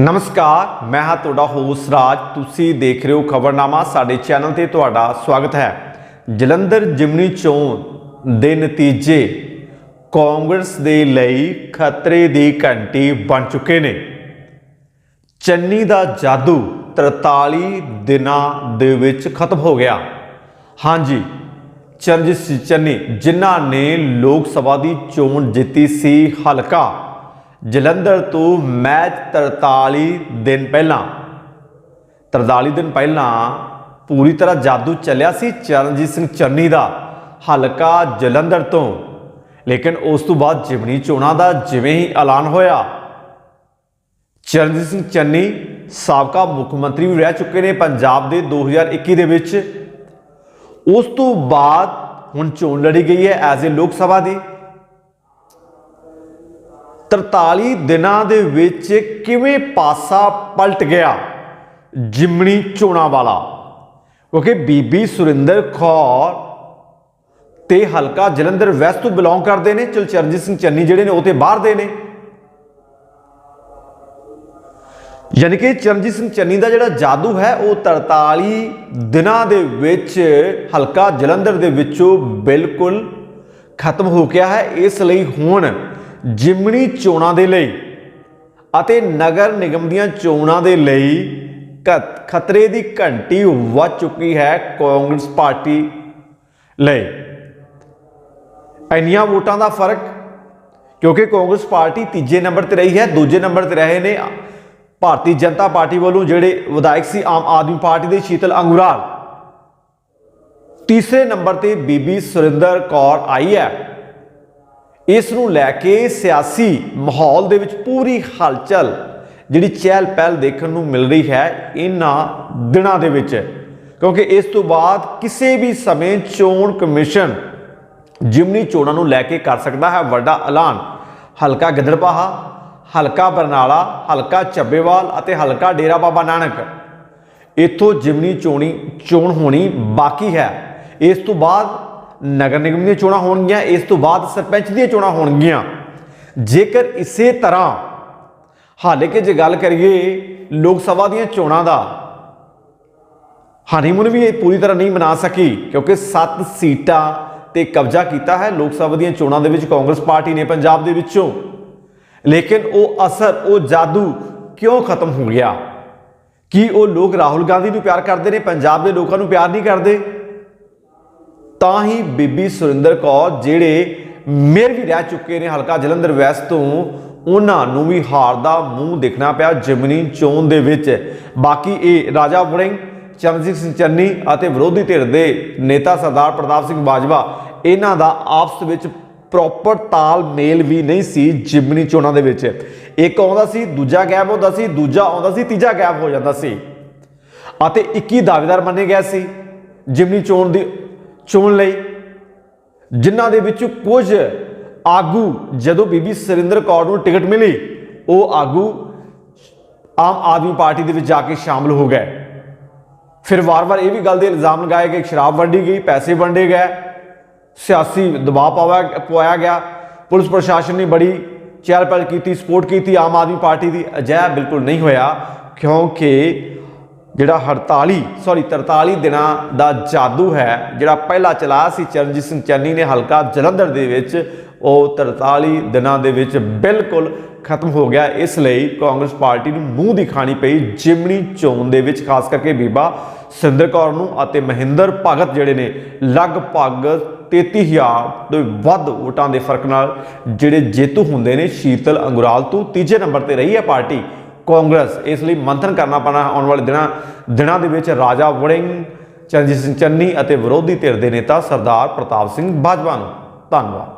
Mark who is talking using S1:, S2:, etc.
S1: ਨਮਸਕਾਰ, ਮੈਂ ਹਾਂ ਤੁਹਾਡਾ ਹੋਸਟ ਰਾਜ। ਤੁਸੀਂ ਦੇਖ ਰਹੇ ਹੋ ਖਬਰਨਾਮਾ। ਸਾਡੇ ਚੈਨਲ ਤੇ ਤੁਹਾਡਾ ਸਵਾਗਤ ਹੈ। ਜਲੰਧਰ ਜਿਮਨੀ ਚੋਣ ਦੇ ਨਤੀਜੇ ਕਾਂਗਰਸ ਦੇ ਲਈ ਖਤਰੇ ਦੀ ਘੰਟੀ ਬਣ ਚੁੱਕੇ ਨੇ। ਚੰਨੀ ਦਾ ਜਾਦੂ 43 ਦਿਨਾਂ ਦੇ ਵਿੱਚ ਖਤਮ ਹੋ ਗਿਆ। ਹਾਂਜੀ ਚਰਨਜੀਤ ਸਿੰਘ ਚੰਨੀ, ਜਿਨ੍ਹਾਂ ਨੇ ਲੋਕ ਸਭਾ ਦੀ ਚੋਣ ਜਿੱਤੀ ਸੀ ਹਲਕਾ। ਜਲੰਧਰ ਤੋਂ ਮੈਚ 43 ਦਿਨ ਪਹਿਲਾਂ 43 ਦਿਨ ਪਹਿਲਾਂ ਪੂਰੀ ਤਰ੍ਹਾਂ ਜਾਦੂ ਚੱਲਿਆ ਸੀ ਚਰਨਜੀਤ ਸਿੰਘ ਚੰਨੀ ਦਾ ਹਲਕਾ ਜਲੰਧਰ ਤੋਂ। ਲੇਕਿਨ ਉਸ ਤੋਂ ਬਾਅਦ ਜਿਮਨੀ ਚੋਣਾਂ ਦਾ ਜਿਵੇਂ ਹੀ ਐਲਾਨ ਹੋਇਆ, ਚਰਨਜੀਤ ਸਿੰਘ ਚੰਨੀ ਸਾਬਕਾ ਮੁੱਖ ਮੰਤਰੀ ਵੀ ਰਹਿ ਚੁੱਕੇ ਨੇ ਪੰਜਾਬ ਦੇ 2021 ਦੇ ਵਿੱਚ। ਉਸ ਤੋਂ ਬਾਅਦ ਹੁਣ ਚੋਣ ਲੜੀ ਗਈ ਹੈ ਐਜ਼ ਏ ਲੋਕ ਸਭਾ ਦੀ। 43 ਦਿਨਾਂ ਦੇ ਵਿੱਚ ਕਿਵੇਂ ਪਾਸਾ ਪਲਟ ਗਿਆ? ਜਿਮਣੀ ਚੋਣਾਂ ਵਾਲਾ। ਕਿਉਂਕਿ ਬੀਬੀ ਸੁਰਿੰਦਰ ਕੌਰ ਤੇ ਹਲਕਾ ਜਲੰਧਰ ਵੈਸਟ ਤੋਂ ਬਿਲੋਂਗ ਕਰਦੇ ਨੇ ਚਲ ਚਰਨਜੀਤ ਸਿੰਘ ਚੰਨੀ ਜਿਹੜੇ ਨੇ ਉਹ ਤੇ ਬਾਹਰ ਦੇ ਨੇ। ਯਾਨੀ ਕਿ ਚਰਨਜੀਤ ਸਿੰਘ ਚੰਨੀ ਦਾ ਜਿਹੜਾ ਜਾਦੂ ਹੈ, ਉਹ 43 ਦਿਨਾਂ ਦੇ ਵਿੱਚ ਹਲਕਾ ਜਲੰਧਰ ਦੇ ਵਿੱਚੋਂ ਬਿਲਕੁਲ ਖਤਮ ਹੋ ਗਿਆ ਹੈ। ਇਸ ਲਈ ਹੁਣ ਜਿਮਣੀ ਚੋਣਾਂ ਦੇ ਲਈ ਅਤੇ ਨਗਰ ਨਿਗਮ ਦੀਆਂ ਚੋਣਾਂ ਦੇ ਲਈ ਖ- ਖਤਰੇ ਦੀ ਘੰਟੀ ਵੱਜ ਚੁੱਕੀ ਹੈ ਕਾਂਗਰਸ ਪਾਰਟੀ ਲਈ। ਇੰਨੀਆਂ ਵੋਟਾਂ ਦਾ ਫ਼ਰਕ, ਕਿਉਂਕਿ ਕਾਂਗਰਸ ਪਾਰਟੀ ਤੀਜੇ ਨੰਬਰ ਤੇ ਰਹੀ ਹੈ, ਦੂਜੇ ਨੰਬਰ ਤੇ ਰਹੇ ਨੇ ਭਾਰਤੀ ਜਨਤਾ ਪਾਰਟੀ ਵੱਲੋਂ ਜਿਹੜੇ ਵਿਧਾਇਕ ਸੀ ਆਮ ਆਦਮੀ ਪਾਰਟੀ ਦੇ ਸ਼ੀਤਲ ਅੰਗੁਰਾਲ। ਤੀਸਰੇ ਨੰਬਰ ਤੇ ਬੀਬੀ ਸੁਰਿੰਦਰ ਕੌਰ ਆਈ ਹੈ। ਇਸ ਨੂੰ ਲੈ ਕੇ ਸਿਆਸੀ ਮਾਹੌਲ ਦੇ ਵਿੱਚ ਪੂਰੀ ਹਲਚਲ ਜਿਹੜੀ ਚਹਿਲ ਪਹਿਲ ਦੇਖਣ ਨੂੰ ਮਿਲ ਰਹੀ ਹੈ ਇਹਨਾਂ ਦਿਨਾਂ ਦੇ ਵਿੱਚ। ਕਿਉਂਕਿ ਇਸ ਤੋਂ ਬਾਅਦ ਕਿਸੇ ਵੀ ਸਮੇਂ ਚੋਣ ਕਮਿਸ਼ਨ ਜਿਮਨੀ ਚੋਣਾਂ ਨੂੰ ਲੈ ਕੇ ਕਰ ਸਕਦਾ ਹੈ। ਵੱਡਾ ਐਲਾਨ ਹਲਕਾ ਗਿੱਦੜਬਾਹਾ, ਹਲਕਾ ਬਰਨਾਲਾ, ਹਲਕਾ ਚੱਬੇਵਾਲ ਅਤੇ ਹਲਕਾ ਡੇਰਾ ਬਾਬਾ ਨਾਨਕ। ਇੱਥੋਂ ਜਿਮਨੀ ਚੋਣੀ, ਚੋਣ ਹੋਣੀ ਬਾਕੀ ਹੈ। ਇਸ ਤੋਂ ਬਾਅਦ ਨਗਰ ਨਿਗਮ ਦੀਆਂ ਚੋਣਾਂ ਹੋਣਗੀਆਂ, ਇਸ ਤੋਂ ਬਾਅਦ ਸਰਪੰਚ ਦੀਆਂ ਚੋਣਾਂ ਹੋਣਗੀਆਂ। ਜੇਕਰ ਇਸੇ ਤਰ੍ਹਾਂ, ਹਾਲੇ ਕਿ ਜੇ ਗੱਲ ਕਰੀਏ ਲੋਕ ਸਭਾ ਦੀਆਂ ਚੋਣਾਂ ਦਾ, ਹਨੀਮੂਨ ਵੀ ਇਹ ਪੂਰੀ ਤਰ੍ਹਾਂ ਨਹੀਂ ਮਨਾ ਸਕੀ, ਕਿਉਂਕਿ 7 ਸੀਟਾਂ ਤੇ ਕਬਜ਼ਾ ਕੀਤਾ ਹੈ ਲੋਕ ਸਭਾ ਦੀਆਂ ਚੋਣਾਂ ਦੇ ਵਿੱਚ ਕਾਂਗਰਸ ਪਾਰਟੀ ਨੇ ਪੰਜਾਬ ਦੇ ਵਿੱਚੋਂ। ਲੇਕਿਨ ਉਹ ਅਸਰ, ਉਹ ਜਾਦੂ ਕਿਉਂ ਖਤਮ ਹੋ ਗਿਆ? ਕੀ ਉਹ ਲੋਕ ਰਾਹੁਲ ਗਾਂਧੀ ਨੂੰ ਪਿਆਰ ਕਰਦੇ ਨੇ? ਪੰਜਾਬ ਦੇ ਲੋਕਾਂ ਨੂੰ ਪਿਆਰ ਨਹੀਂ ਕਰਦੇ? ਤਾਂ ਹੀ ਬੀਬੀ ਸੁਰਿੰਦਰ ਕੌਰ ਜਿਹੜੇ ਮੇਅਰ ਵੀ ਰਹਿ ਚੁੱਕੇ ਨੇ ਹਲਕਾ ਜਲੰਧਰ ਵੈਸਟ ਤੋਂ, ਉਹਨਾਂ ਨੂੰ ਵੀ ਹਾਰ ਦਾ ਮੂੰਹ ਦੇਖਣਾ ਪਿਆ ਜਿਮਨੀ ਚੋਣ ਦੇ ਵਿੱਚ। ਬਾਕੀ ਇਹ ਰਾਜਾ ਵੜਿੰਗ, ਚਰਨਜੀਤ ਸਿੰਘ ਚੰਨੀ ਅਤੇ ਵਿਰੋਧੀ ਧਿਰ ਦੇ ਨੇਤਾ ਸਰਦਾਰ ਪ੍ਰਤਾਪ ਸਿੰਘ ਬਾਜਵਾ, ਇਹਨਾਂ ਦਾ ਆਪਸ ਵਿੱਚ ਪ੍ਰੋਪਰ ਤਾਲਮੇਲ ਵੀ ਨਹੀਂ ਸੀ ਜਿਮਨੀ ਚੋਣਾਂ ਦੇ ਵਿੱਚ। ਇੱਕ ਆਉਂਦਾ ਸੀ, ਦੂਜਾ ਗੈਪ ਹੁੰਦਾ ਸੀ, ਦੂਜਾ ਆਉਂਦਾ ਸੀ, ਤੀਜਾ ਗੈਪ ਹੋ ਜਾਂਦਾ ਸੀ। ਅਤੇ 21 ਦਾਅਵੇਦਾਰ ਮੰਨੇ ਗਏ ਸੀ, ਜਿਮਨੀ ਚੋਣ ਦੀ ਚੋਣ ਲਈ। ਜਿਨ੍ਹਾਂ ਦੇ ਵਿੱਚ ਕੁਝ ਆਗੂ, ਜਦੋਂ ਬੀਬੀ ਸੁਰਿੰਦਰ ਕੌਰ ਨੂੰ ਟਿਕਟ ਮਿਲੀ, ਉਹ ਆਗੂ ਆਮ ਆਦਮੀ ਪਾਰਟੀ ਦੇ ਵਿੱਚ ਜਾ ਕੇ ਸ਼ਾਮਲ ਹੋ ਗਏ। ਫਿਰ ਵਾਰ-ਵਾਰ ਇਹ ਵੀ ਗੱਲ ਦੇ ਇਲਜ਼ਾਮ ਲਗਾਏ ਗਏ ਸ਼ਰਾਬ ਵੰਡੀ ਗਈ, ਪੈਸੇ ਵੰਡੇ ਗਏ, ਸਿਆਸੀ ਦਬਾਅ ਪਾਇਆ ਪਵਾਇਆ ਗਿਆ। ਪੁਲਿਸ ਪ੍ਰਸ਼ਾਸਨ ਨੇ ਬੜੀ ਚਹਿਲ ਪਹਿਲ ਕੀਤੀ, ਸਪੋਰਟ ਕੀਤੀ ਆਮ ਆਦਮੀ ਪਾਰਟੀ ਦੀ। ਅਜਿਹਾ ਬਿਲਕੁਲ ਨਹੀਂ ਹੋਇਆ, ਕਿਉਂਕਿ ਜਿਹੜਾ 48 ਸੌਰੀ 43 ਦਿਨਾਂ ਦਾ ਜਾਦੂ ਹੈ, ਜਿਹੜਾ ਪਹਿਲਾ ਚਲਾਇਆ ਸੀ ਚਰਨਜੀਤ ਸਿੰਘ ਚੰਨੀ ਨੇ ਹਲਕਾ ਜਲੰਧਰ ਦੇ ਵਿੱਚ, ਉਹ 43 ਦਿਨਾਂ ਦੇ ਵਿੱਚ ਬਿਲਕੁਲ ਖਤਮ ਹੋ ਗਿਆ। ਇਸ ਲਈ ਕਾਂਗਰਸ ਪਾਰਟੀ ਨੂੰ ਮੂੰਹ ਦੀ ਪਈ ਜਿਮਣੀ ਚੋਣ ਦੇ ਵਿੱਚ, ਖਾਸ ਕਰਕੇ ਬੀਬਾ ਸਿੰਦਰ ਕੌਰ ਨੂੰ ਅਤੇ ਮਹਿੰਦਰ ਭਗਤ ਜਿਹੜੇ ਨੇ, ਲਗਭਗ 33000 ਤੋਂ ਵੱਧ ਵੋਟਾਂ ਦੇ ਫ਼ਰਕ ਨਾਲ, ਜਿਹੜੇ ਜੇਤੂ ਹੁੰਦੇ ਨੇ ਸ਼ੀਤਲ ਅੰਗੁਰਾਲ ਤੋਂ ਤੀਜੇ ਨੰਬਰ ਤੇ ਰਹੀ ਹੈ ਪਾਰਟੀ। ਕਾਂਗਰਸ। ਇਸ ਲਈ ਮੰਥਨ ਕਰਨਾ ਪੈਣਾ ਆਉਣ ਵਾਲੇ ਦਿਨਾਂ ਦਿਨਾਂ ਦੇ ਵਿੱਚ ਰਾਜਾ ਵੜਿੰਗ, ਚਰਨਜੀਤ ਸਿੰਘ ਚੰਨੀ ਅਤੇ ਵਿਰੋਧੀ ਧਿਰ ਦੇ ਨੇਤਾ ਸਰਦਾਰ ਪ੍ਰਤਾਪ ਸਿੰਘ ਬਾਜਵਾ ਨੂੰ। ਧੰਨਵਾਦ।